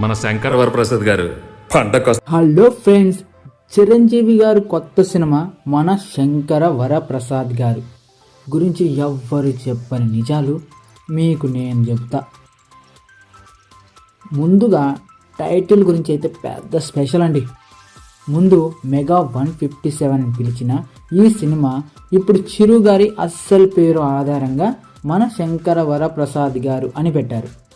మన శంకర్ వరప్రసాద్ గారు. పండగ హలో ఫ్రెండ్స్ చిరంజీవి గారు కొత్త సినిమా మన శంకర వరప్రసాద్ గారు. గురించి ఎవ్వరు చెప్పని నిజాలు మీకు నేను చెప్తా. ముందుగా టైటిల్ గురించి అయితే పెద్ద స్పెషల్ అండి. ముందు మెగా వన్ ఫిఫ్టీ సెవెన్ పిలిచిన ఈ సినిమా ఇప్పుడు చిరు గారి అస్సలు పేరు ఆధారంగా మన శంకర వరప్రసాద్ గారు అని పెట్టారు.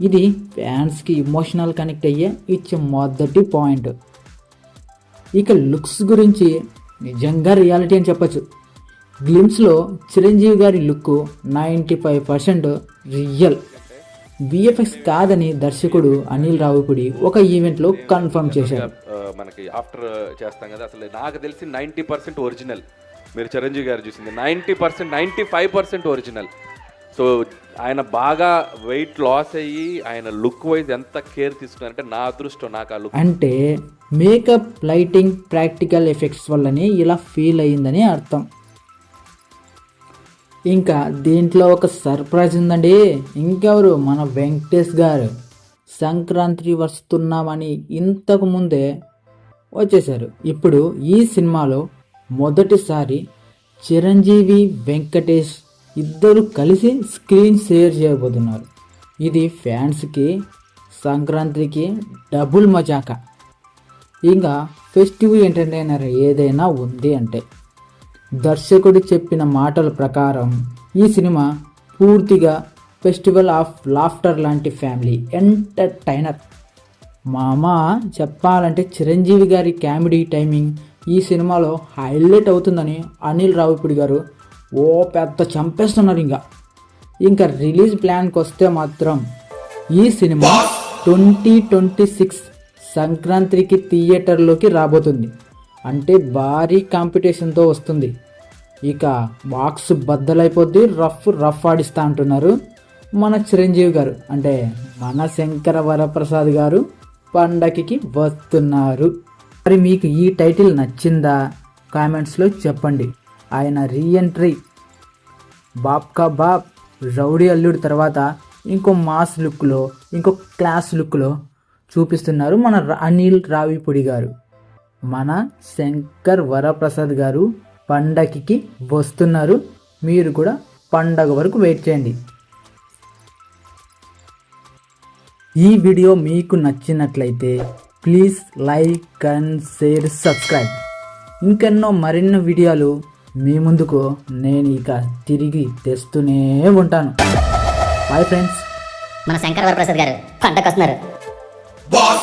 ఇది ఫ్యాన్స్కి ఇమోషనల్ కనెక్ట్ అయ్యే ఇచ్చే మొదటి పాయింట్ ఇక లుక్స్ గురించి నిజంగా రియాలిటీ అని చెప్పచ్చు. గ్లిమ్స్లో చిరంజీవి గారి look ninety five percent real VFX కాదని దర్శకుడు అనిల్ రావుపుడి ఒక ఈవెంట్లో కన్ఫర్మ్ చేశారు. ఆ, మనకి ఆఫ్టర్ చేస్తాం కదా అసలు నాకు తెలిసి నైంటీ పర్సెంట్ ఒరిజినల్ మీరు చిరంజీవి గారు చూసింది ninety percent ninety five percent original so ఆయన బాగా వెయిట్ లాస్ అయ్యి ఆయన లుక్ వైజ్ ఎంత కేర్ తీసుకున్నారంటే నా అదృష్టం నాకు ఆ లుక్ అంటే మేకప్ లైటింగ్ ప్రాక్టికల్ ఎఫెక్ట్స్ వల్లనే ఇలా ఫీల్ అయ్యిందని అర్థం. ఇంకా దీంట్లో ఒక సర్ప్రైజ్ ఉందండి. ఇంకెవరు? మన వెంకటేష్ గారు. సంక్రాంతి వస్తున్నామని ఇంతకు ముందే వచ్చేసారు ఇప్పుడు ఈ సినిమాలో మొదటిసారి చిరంజీవి వెంకటేష్ ఇద్దరు కలిసి స్క్రీన్ షేర్ చేయబోతున్నారు. ఇది ఫ్యాన్స్కి సంక్రాంతికి డబుల్ మజాక. ఇంకా ఫెస్టివల్ ఎంటర్టైనర్ ఏదైనా ఉంది అంటే. దర్శకుడు చెప్పిన మాటల ప్రకారం ఈ సినిమా పూర్తిగా ఫెస్టివల్ ఆఫ్ లాఫ్టర్ లాంటి ఫ్యామిలీ ఎంటర్టైనర్. మామ చెప్పాలంటే చిరంజీవి గారి కామెడీ టైమింగ్ ఈ సినిమాలో హైలైట్ అవుతుందని అనిల్ రావిపూడి గారు ఓ పెద్ద చంపేస్తున్నారు ఇంకా. ఇంకా రిలీజ్ ప్లాన్కి వస్తే మాత్రం ఈ సినిమా ట్వంటీ ట్వంటీ సిక్స్ సంక్రాంతికి థియేటర్లోకి రాబోతుంది. అంటే భారీ కాంపిటీషన్తో వస్తుంది. ఇక బాక్స్ బద్దలైపోద్ది రఫ్ రఫ్ ఆడిస్తా అంటున్నారు మన చిరంజీవి గారు. అంటే మన శంకర వరప్రసాద్ గారు పండగకి వస్తున్నారు. మరి మీకు ఈ టైటిల్ నచ్చిందా? కామెంట్స్లో చెప్పండి. ఆయన రీఎంట్రీ బాబ్ కా బాబ్ రౌడీ అల్లుడు తర్వాత ఇంకో మాస్ లుక్లో ఇంకో క్లాస్ లుక్లో చూపిస్తున్నారు మన అనిల్ రావిపూడి గారు. మన శంకర్ వరప్రసాద్ గారు పండగకి వస్తున్నారు. మీరు కూడా పండగ వరకు వెయిట్ చేయండి. ఈ వీడియో మీకు నచ్చినట్లయితే please like and share subscribe. ఇంకెన్నో మరిన్ని వీడియోలు మీ ముందుకు నేను ఇక తిరిగి తెస్తూనే ఉంటాను. బాయ్ ఫ్రెండ్స్ మన శంకర్ వరప్రసాద్ గారు పంటకు వస్తున్నారు Boss.